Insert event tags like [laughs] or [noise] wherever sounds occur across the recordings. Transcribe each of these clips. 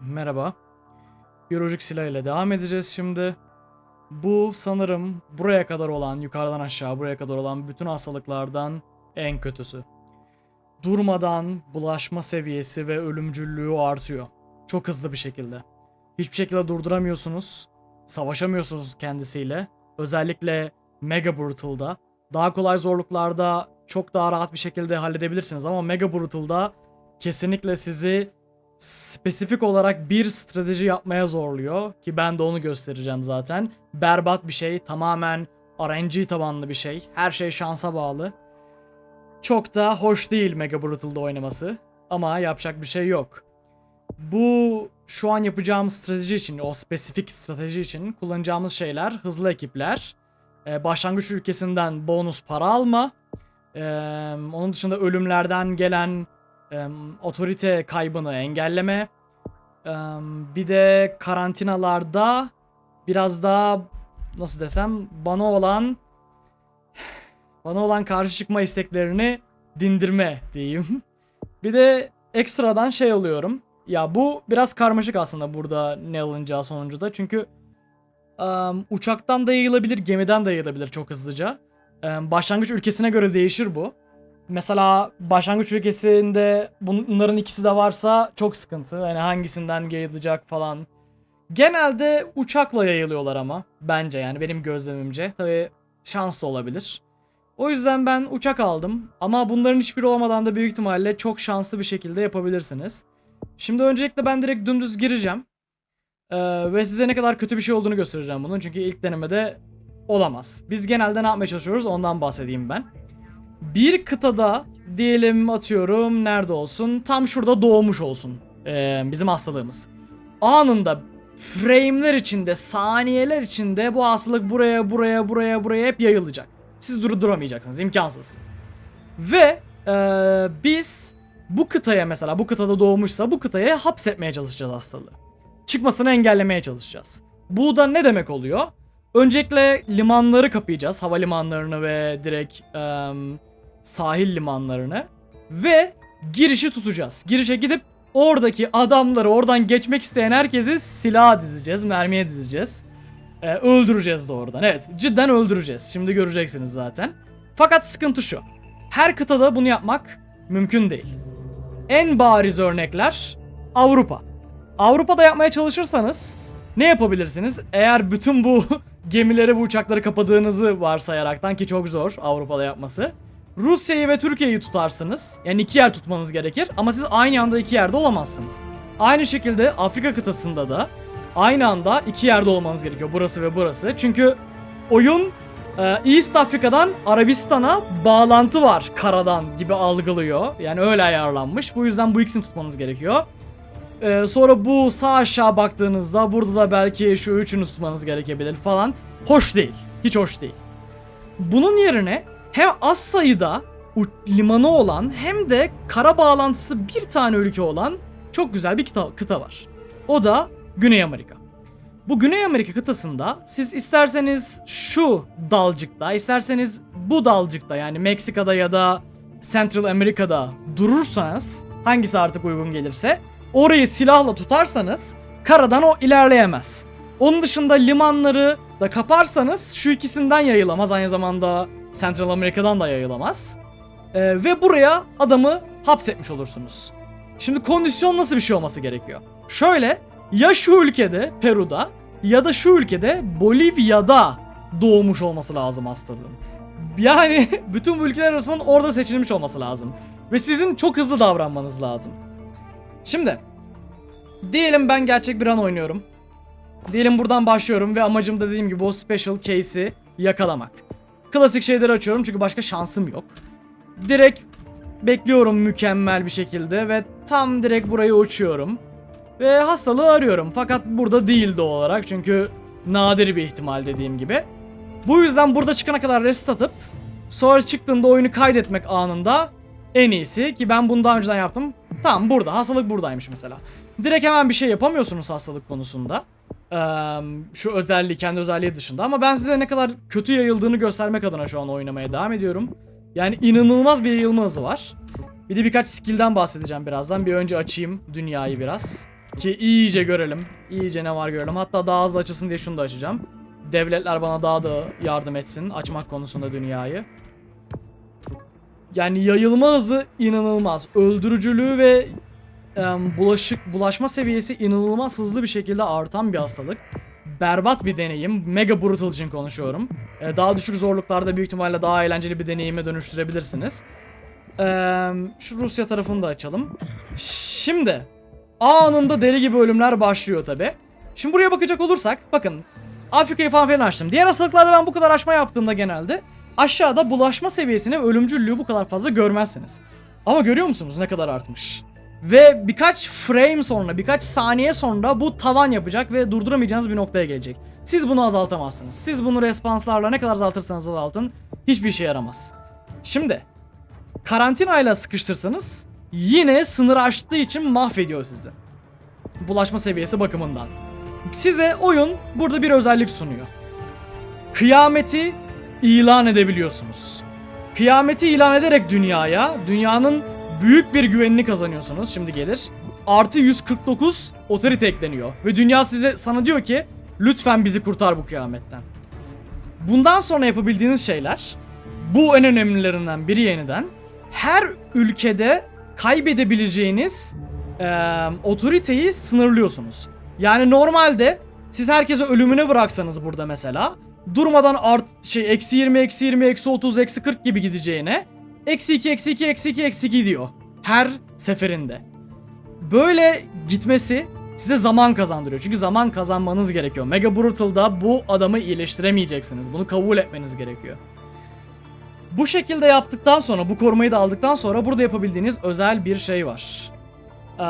Merhaba. Biyolojik silah ile devam edeceğiz şimdi. Bu sanırım buraya kadar olan, yukarıdan aşağı buraya kadar olan bütün hastalıklardan en kötüsü. Durmadan bulaşma seviyesi ve ölümcüllüğü artıyor. Çok hızlı bir şekilde. Hiçbir şekilde durduramıyorsunuz. Savaşamıyorsunuz kendisiyle. Özellikle Mega Brutal'da. Daha kolay zorluklarda çok daha rahat bir şekilde halledebilirsiniz ama Mega Brutal'da kesinlikle sizi spesifik olarak bir strateji yapmaya zorluyor ki ben de onu göstereceğim zaten. Berbat bir şey, tamamen RNG tabanlı bir şey. Her şey şansa bağlı. Çok da hoş değil Mega Brutal'da oynaması ama yapacak bir şey yok. Bu şu an yapacağımız strateji için, o spesifik strateji için kullanacağımız şeyler hızlı ekipler, e, başlangıç ülkesinden bonus para alma, e, onun dışında ölümlerden gelen e, otorite kaybını engelleme, bir de karantinalarda biraz daha nasıl desem bana olan bana olan karşı çıkma isteklerini dindirme diyeyim. Bir de ekstradan şey oluyorum. Ya bu biraz karmaşık aslında burada ne alınacağı sonucuda. Çünkü em, uçaktan da yayılabilir, gemiden de yayılabilir çok hızlıca. Em, başlangıç ülkesine göre değişir bu. Mesela başlangıç ülkesinde bunların ikisi de varsa çok sıkıntı. Yani hangisinden yayılacak falan. Genelde uçakla yayılıyorlar ama bence yani benim gözlemimce. Tabii şans da olabilir. O yüzden ben uçak aldım ama bunların hiçbiri olmadan da büyük ihtimalle çok şanslı bir şekilde yapabilirsiniz. Şimdi öncelikle ben direkt dümdüz gireceğim. Ee, ve size ne kadar kötü bir şey olduğunu göstereceğim bunun. Çünkü ilk denemede olamaz. Biz genelde ne yapmaya çalışıyoruz ondan bahsedeyim ben. Bir kıtada diyelim atıyorum nerede olsun tam şurada doğmuş olsun ee, bizim hastalığımız. Anında frame'ler içinde saniyeler içinde bu hastalık buraya buraya buraya buraya hep yayılacak. Siz durduramayacaksınız imkansız. Ve ee, biz bu kıtaya mesela bu kıtada doğmuşsa bu kıtaya hapsetmeye çalışacağız hastalığı. Çıkmasını engellemeye çalışacağız. Bu da ne demek oluyor? Öncelikle limanları kapayacağız. Havalimanlarını ve direkt sahil limanlarını. Ve girişi tutacağız. Girişe gidip oradaki adamları oradan geçmek isteyen herkesi silaha dizeceğiz. Mermiye dizeceğiz. Ee, öldüreceğiz de oradan. Evet cidden öldüreceğiz. Şimdi göreceksiniz zaten. Fakat sıkıntı şu. Her kıtada bunu yapmak mümkün değil. En bariz örnekler Avrupa. Avrupa'da yapmaya çalışırsanız ne yapabilirsiniz? Eğer bütün bu [laughs] gemileri ve uçakları kapadığınızı varsayaraktan ki çok zor Avrupa'da yapması. Rusya'yı ve Türkiye'yi tutarsınız. Yani iki yer tutmanız gerekir ama siz aynı anda iki yerde olamazsınız. Aynı şekilde Afrika kıtasında da aynı anda iki yerde olmanız gerekiyor. Burası ve burası. Çünkü oyun e, East Afrika'dan Arabistan'a bağlantı var karadan gibi algılıyor. Yani öyle ayarlanmış. Bu yüzden bu ikisini tutmanız gerekiyor. Ee, sonra bu sağ aşağı baktığınızda burada da belki şu üçünü tutmanız gerekebilir falan. Hoş değil. Hiç hoş değil. Bunun yerine hem az sayıda limanı olan hem de kara bağlantısı bir tane ülke olan çok güzel bir kıta, kıta var. O da Güney Amerika. Bu Güney Amerika kıtasında siz isterseniz şu dalcıkta, isterseniz bu dalcıkta yani Meksika'da ya da Central Amerika'da durursanız hangisi artık uygun gelirse orayı silahla tutarsanız karadan o ilerleyemez. Onun dışında limanları da kaparsanız şu ikisinden yayılamaz. Aynı zamanda Central Amerika'dan da yayılamaz. Ee, ve buraya adamı hapsetmiş olursunuz. Şimdi kondisyon nasıl bir şey olması gerekiyor? Şöyle ya şu ülkede Peru'da ya da şu ülkede Bolivya'da doğmuş olması lazım hastalığın. Yani [laughs] bütün bu ülkeler arasından orada seçilmiş olması lazım. Ve sizin çok hızlı davranmanız lazım. Şimdi diyelim ben gerçek bir an oynuyorum. Diyelim buradan başlıyorum ve amacım da dediğim gibi o special case'i yakalamak. Klasik şeyleri açıyorum çünkü başka şansım yok. Direkt bekliyorum mükemmel bir şekilde ve tam direkt buraya uçuyorum. Ve hastalığı arıyorum fakat burada değil doğal olarak çünkü nadir bir ihtimal dediğim gibi. Bu yüzden burada çıkana kadar rest atıp sonra çıktığında oyunu kaydetmek anında en iyisi ki ben bunu daha önceden yaptım. Tamam burada hastalık buradaymış mesela. Direkt hemen bir şey yapamıyorsunuz hastalık konusunda. Şu özelliği kendi özelliği dışında ama ben size ne kadar kötü yayıldığını göstermek adına şu an oynamaya devam ediyorum. Yani inanılmaz bir yayılma hızı var. Bir de birkaç skill'den bahsedeceğim birazdan. Bir önce açayım dünyayı biraz. Ki iyice görelim. İyice ne var görelim. Hatta daha hızlı açılsın diye şunu da açacağım. Devletler bana daha da yardım etsin açmak konusunda dünyayı. Yani yayılma hızı inanılmaz. Öldürücülüğü ve bulaşık bulaşma seviyesi inanılmaz hızlı bir şekilde artan bir hastalık. Berbat bir deneyim. Mega brutal için konuşuyorum. E, daha düşük zorluklarda büyük ihtimalle daha eğlenceli bir deneyime dönüştürebilirsiniz. Şu Rusya tarafını da açalım. Şimdi anında deli gibi ölümler başlıyor tabi. Şimdi buraya bakacak olursak bakın Afrika'yı falan filan açtım. Diğer hastalıklarda ben bu kadar aşma yaptığımda genelde aşağıda bulaşma seviyesini ölümcüllüğü bu kadar fazla görmezsiniz. Ama görüyor musunuz ne kadar artmış? Ve birkaç frame sonra, birkaç saniye sonra bu tavan yapacak ve durduramayacağınız bir noktaya gelecek. Siz bunu azaltamazsınız. Siz bunu responslarla ne kadar azaltırsanız azaltın hiçbir işe yaramaz. Şimdi karantinayla sıkıştırsanız yine sınır aştığı için mahvediyor sizi. Bulaşma seviyesi bakımından. Size oyun burada bir özellik sunuyor. Kıyameti ilan edebiliyorsunuz. Kıyameti ilan ederek dünyaya, dünyanın büyük bir güvenini kazanıyorsunuz. Şimdi gelir. Artı 149 otorite ekleniyor. Ve dünya size sana diyor ki lütfen bizi kurtar bu kıyametten. Bundan sonra yapabildiğiniz şeyler bu en önemlilerinden biri yeniden. Her ülkede kaybedebileceğiniz eee, otoriteyi sınırlıyorsunuz. Yani normalde siz herkese ölümüne bıraksanız burada mesela durmadan art şey eksi 20 eksi 20 eksi 30 eksi 40 gibi gideceğine eksi 2 eksi 2 eksi 2 eksi 2 diyor her seferinde. Böyle gitmesi size zaman kazandırıyor. Çünkü zaman kazanmanız gerekiyor. Mega Brutal'da bu adamı iyileştiremeyeceksiniz. Bunu kabul etmeniz gerekiyor. Bu şekilde yaptıktan sonra, bu korumayı da aldıktan sonra burada yapabildiğiniz özel bir şey var. Eee,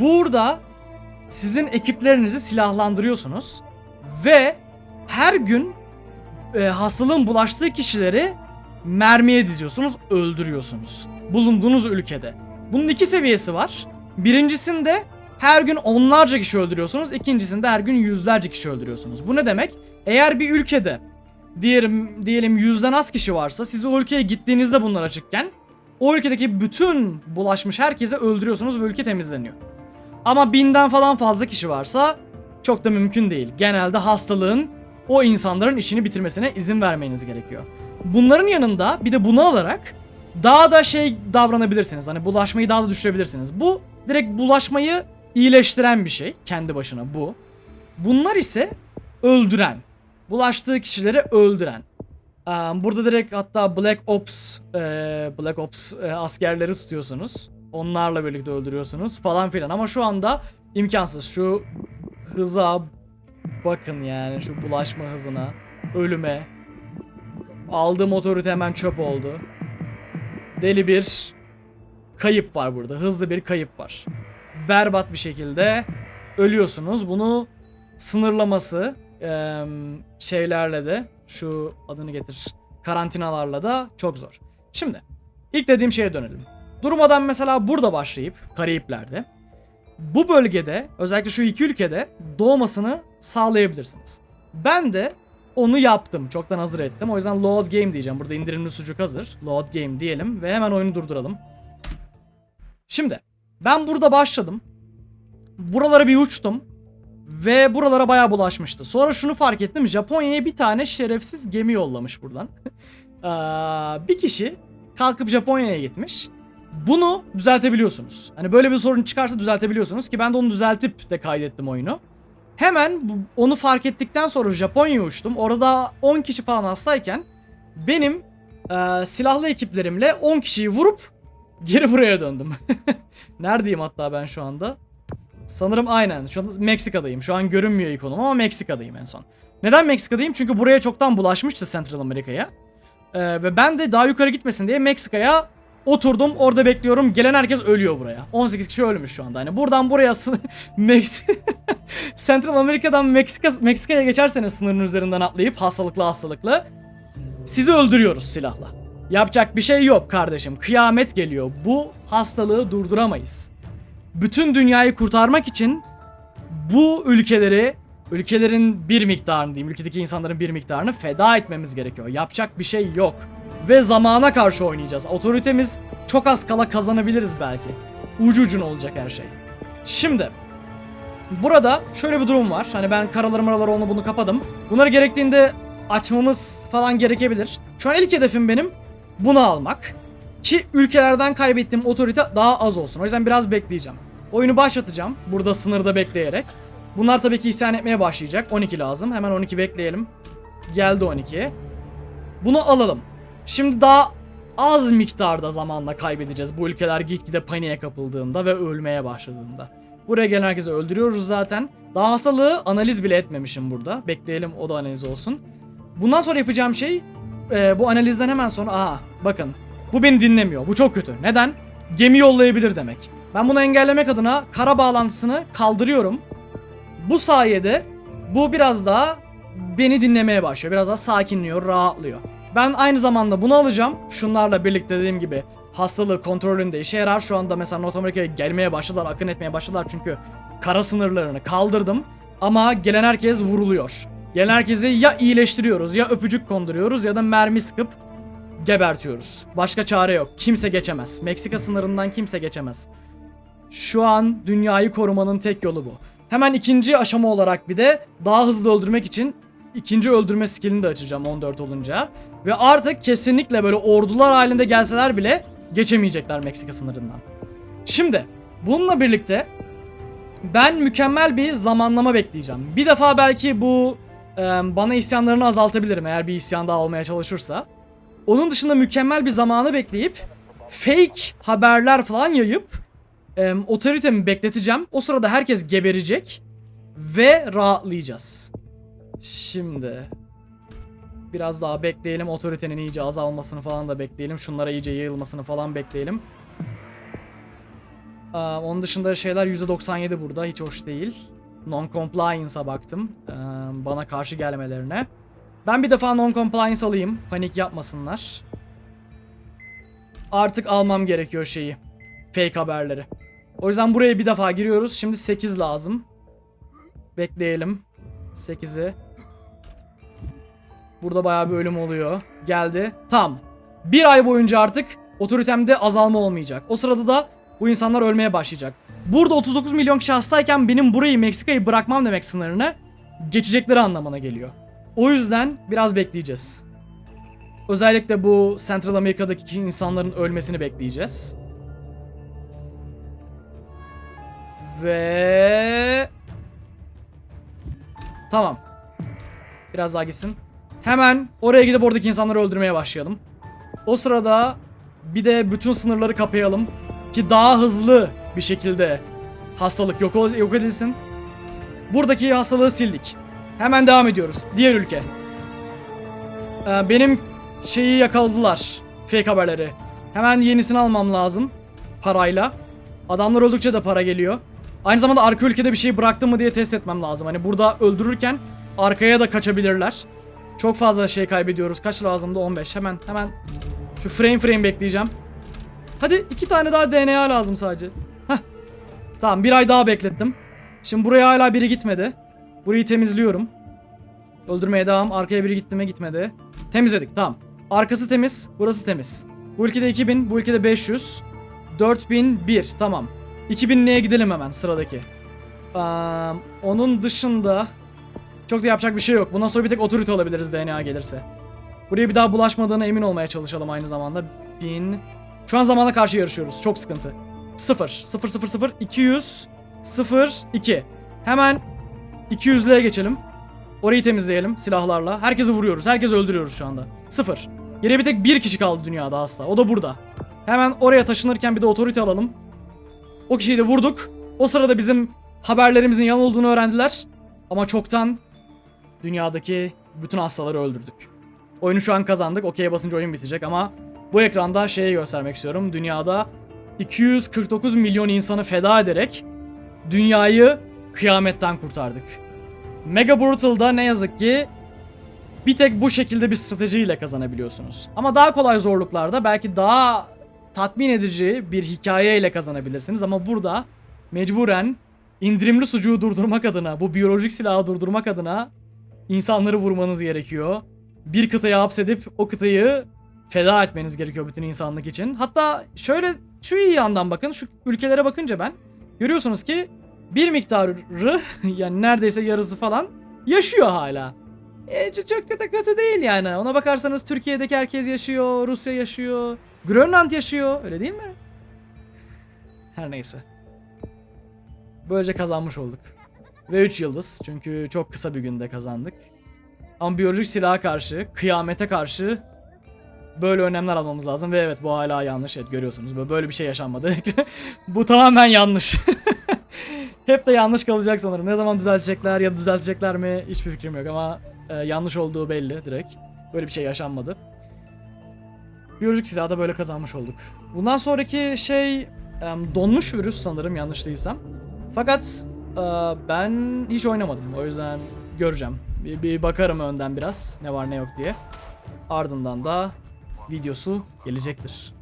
burada sizin ekiplerinizi silahlandırıyorsunuz ve her gün e, hastalığın bulaştığı kişileri mermiye diziyorsunuz, öldürüyorsunuz. Bulunduğunuz ülkede. Bunun iki seviyesi var. Birincisinde her gün onlarca kişi öldürüyorsunuz. İkincisinde her gün yüzlerce kişi öldürüyorsunuz. Bu ne demek? Eğer bir ülkede diyelim diyelim yüzden az kişi varsa siz o ülkeye gittiğinizde bunlar açıkken o ülkedeki bütün bulaşmış herkesi öldürüyorsunuz ve ülke temizleniyor. Ama binden falan fazla kişi varsa çok da mümkün değil. Genelde hastalığın o insanların işini bitirmesine izin vermeniz gerekiyor. Bunların yanında bir de bunu alarak daha da şey davranabilirsiniz. Hani bulaşmayı daha da düşürebilirsiniz. Bu direkt bulaşmayı iyileştiren bir şey kendi başına bu. Bunlar ise öldüren. Bulaştığı kişileri öldüren. Burada direkt hatta Black Ops Black Ops askerleri tutuyorsunuz. Onlarla birlikte öldürüyorsunuz falan filan ama şu anda imkansız. Şu hıza bakın yani şu bulaşma hızına, ölüme. Aldığım otorite hemen çöp oldu. Deli bir kayıp var burada. Hızlı bir kayıp var. Berbat bir şekilde ölüyorsunuz. Bunu sınırlaması şeylerle de şu adını getir karantinalarla da çok zor. Şimdi ilk dediğim şeye dönelim. Durmadan mesela burada başlayıp Karayipler'de bu bölgede özellikle şu iki ülkede doğmasını sağlayabilirsiniz. Ben de onu yaptım. Çoktan hazır ettim. O yüzden load game diyeceğim. Burada indirimli sucuk hazır. Load game diyelim ve hemen oyunu durduralım. Şimdi ben burada başladım. Buralara bir uçtum. Ve buralara bayağı bulaşmıştı. Sonra şunu fark ettim. Japonya'ya bir tane şerefsiz gemi yollamış buradan. Aa, [laughs] bir kişi kalkıp Japonya'ya gitmiş. Bunu düzeltebiliyorsunuz. Hani böyle bir sorun çıkarsa düzeltebiliyorsunuz ki ben de onu düzeltip de kaydettim oyunu. Hemen onu fark ettikten sonra Japonya'ya uçtum. Orada 10 kişi falan hastayken benim e, silahlı ekiplerimle 10 kişiyi vurup [laughs] geri buraya döndüm. [laughs] Neredeyim hatta ben şu anda? Sanırım aynen. Şu an Meksika'dayım. Şu an görünmüyor ikonum ama Meksika'dayım en son. Neden Meksika'dayım? Çünkü buraya çoktan bulaşmıştı Central Amerika'ya. Ee, ve ben de daha yukarı gitmesin diye Meksika'ya oturdum. Orada bekliyorum. Gelen herkes ölüyor buraya. 18 kişi ölmüş şu anda. Hani buradan buraya [laughs] Meksika [laughs] Central Amerika'dan Meksika Meksika'ya geçerseniz sınırın üzerinden atlayıp hastalıklı hastalıklı sizi öldürüyoruz silahla. Yapacak bir şey yok kardeşim. Kıyamet geliyor. Bu hastalığı durduramayız bütün dünyayı kurtarmak için bu ülkeleri, ülkelerin bir miktarını diyeyim, ülkedeki insanların bir miktarını feda etmemiz gerekiyor. Yapacak bir şey yok. Ve zamana karşı oynayacağız. Otoritemiz çok az kala kazanabiliriz belki. Ucu ucuna olacak her şey. Şimdi Burada şöyle bir durum var. Hani ben karaları maraları onu bunu kapadım. Bunları gerektiğinde açmamız falan gerekebilir. Şu an ilk hedefim benim bunu almak. Ki ülkelerden kaybettiğim otorite daha az olsun. O yüzden biraz bekleyeceğim. Oyunu başlatacağım. Burada sınırda bekleyerek. Bunlar tabii ki isyan etmeye başlayacak. 12 lazım. Hemen 12 bekleyelim. Geldi 12. Bunu alalım. Şimdi daha az miktarda zamanla kaybedeceğiz bu ülkeler gitgide paniğe kapıldığında ve ölmeye başladığında. Buraya gelen herkesi öldürüyoruz zaten. Daha hastalığı analiz bile etmemişim burada. Bekleyelim o da analiz olsun. Bundan sonra yapacağım şey e, bu analizden hemen sonra aa bakın bu beni dinlemiyor. Bu çok kötü. Neden? Gemi yollayabilir demek. Ben bunu engellemek adına kara bağlantısını kaldırıyorum. Bu sayede bu biraz daha beni dinlemeye başlıyor. Biraz daha sakinliyor, rahatlıyor. Ben aynı zamanda bunu alacağım. Şunlarla birlikte dediğim gibi hastalığı kontrolünde işe yarar. Şu anda mesela North Amerika'ya gelmeye başladılar, akın etmeye başladılar çünkü kara sınırlarını kaldırdım. Ama gelen herkes vuruluyor. Gelen herkesi ya iyileştiriyoruz ya öpücük konduruyoruz ya da mermi sıkıp gebertiyoruz. Başka çare yok. Kimse geçemez. Meksika sınırından kimse geçemez. Şu an dünyayı korumanın tek yolu bu. Hemen ikinci aşama olarak bir de daha hızlı öldürmek için ikinci öldürme skillini de açacağım 14 olunca. Ve artık kesinlikle böyle ordular halinde gelseler bile geçemeyecekler Meksika sınırından. Şimdi bununla birlikte ben mükemmel bir zamanlama bekleyeceğim. Bir defa belki bu e, bana isyanlarını azaltabilirim eğer bir isyan daha almaya çalışırsa. Onun dışında mükemmel bir zamanı bekleyip fake haberler falan yayıp e, otoritemi bekleteceğim. O sırada herkes geberecek ve rahatlayacağız. Şimdi biraz daha bekleyelim. Otoritenin iyice azalmasını falan da bekleyelim. Şunlara iyice yayılmasını falan bekleyelim. Aa, onun dışında şeyler %97 burada. Hiç hoş değil. Non-compliance'a baktım. Ee, bana karşı gelmelerine. Ben bir defa non-compliance alayım. Panik yapmasınlar. Artık almam gerekiyor şeyi. Fake haberleri. O yüzden buraya bir defa giriyoruz. Şimdi 8 lazım. Bekleyelim. 8'i. Burada bayağı bir ölüm oluyor. Geldi. Tam. Bir ay boyunca artık otoritemde azalma olmayacak. O sırada da bu insanlar ölmeye başlayacak. Burada 39 milyon kişi hastayken benim burayı Meksika'yı bırakmam demek sınırını geçecekleri anlamına geliyor. O yüzden biraz bekleyeceğiz. Özellikle bu Central Amerika'daki insanların ölmesini bekleyeceğiz. Ve Tamam. Biraz daha gitsin. Hemen oraya gidip oradaki insanları öldürmeye başlayalım. O sırada bir de bütün sınırları kapayalım ki daha hızlı bir şekilde hastalık yok, yok edilsin. Buradaki hastalığı sildik. Hemen devam ediyoruz. Diğer ülke. Ee, benim şeyi yakaladılar. Fake haberleri. Hemen yenisini almam lazım. Parayla. Adamlar öldükçe de para geliyor. Aynı zamanda arka ülkede bir şey bıraktım mı diye test etmem lazım. Hani burada öldürürken arkaya da kaçabilirler. Çok fazla şey kaybediyoruz. Kaç lazımdı? 15. Hemen hemen şu frame frame bekleyeceğim. Hadi iki tane daha DNA lazım sadece. Heh. Tamam bir ay daha beklettim. Şimdi buraya hala biri gitmedi. Burayı temizliyorum. Öldürmeye devam. Arkaya biri gitti mi gitmedi. Temizledik tamam. Arkası temiz. Burası temiz. Bu ülkede 2000. Bu ülkede 500. 4001 tamam. 2000'liğe gidelim hemen sıradaki. Aa, onun dışında çok da yapacak bir şey yok. Bundan sonra bir tek otorite olabiliriz DNA gelirse. Buraya bir daha bulaşmadığına emin olmaya çalışalım aynı zamanda. 1000 Şu an zamana karşı yarışıyoruz. Çok sıkıntı. 0 0 0 0 200 0 2 Hemen 200'lüğe geçelim. Orayı temizleyelim silahlarla. Herkesi vuruyoruz. Herkesi öldürüyoruz şu anda. 0 Geriye bir tek bir kişi kaldı dünyada asla. O da burada. Hemen oraya taşınırken bir de otorite alalım. O kişiyi de vurduk. O sırada bizim haberlerimizin yalan olduğunu öğrendiler. Ama çoktan dünyadaki bütün hastaları öldürdük. Oyunu şu an kazandık. Okey basınca oyun bitecek ama bu ekranda şeyi göstermek istiyorum. Dünyada 249 milyon insanı feda ederek dünyayı kıyametten kurtardık. Mega Brutal'da ne yazık ki bir tek bu şekilde bir stratejiyle kazanabiliyorsunuz. Ama daha kolay zorluklarda belki daha tatmin edici bir hikayeyle kazanabilirsiniz ama burada mecburen indirimli sucuğu durdurmak adına, bu biyolojik silahı durdurmak adına insanları vurmanız gerekiyor. Bir kıtayı hapsedip o kıtayı feda etmeniz gerekiyor bütün insanlık için. Hatta şöyle şu iyi yandan bakın, şu ülkelere bakınca ben görüyorsunuz ki bir miktarı [laughs] yani neredeyse yarısı falan yaşıyor hala. E, çok kötü kötü değil yani. Ona bakarsanız Türkiye'deki herkes yaşıyor, Rusya yaşıyor, Grönland yaşıyor. Öyle değil mi? Her neyse. Böylece kazanmış olduk. Ve 3 yıldız. Çünkü çok kısa bir günde kazandık. Ama biyolojik silaha karşı, kıyamete karşı böyle önlemler almamız lazım. Ve evet bu hala yanlış. Evet görüyorsunuz. Böyle- bir şey yaşanmadı. [laughs] bu tamamen yanlış. [laughs] Hep de yanlış kalacak sanırım. Ne zaman düzeltecekler ya da düzeltecekler mi hiçbir fikrim yok ama e, yanlış olduğu belli direkt. Böyle bir şey yaşanmadı. Biyolojik silahı da böyle kazanmış olduk. Bundan sonraki şey donmuş virüs sanırım yanlış değilsem. Fakat ben hiç oynamadım. O yüzden göreceğim. Bir, bir bakarım önden biraz ne var ne yok diye. Ardından da videosu gelecektir.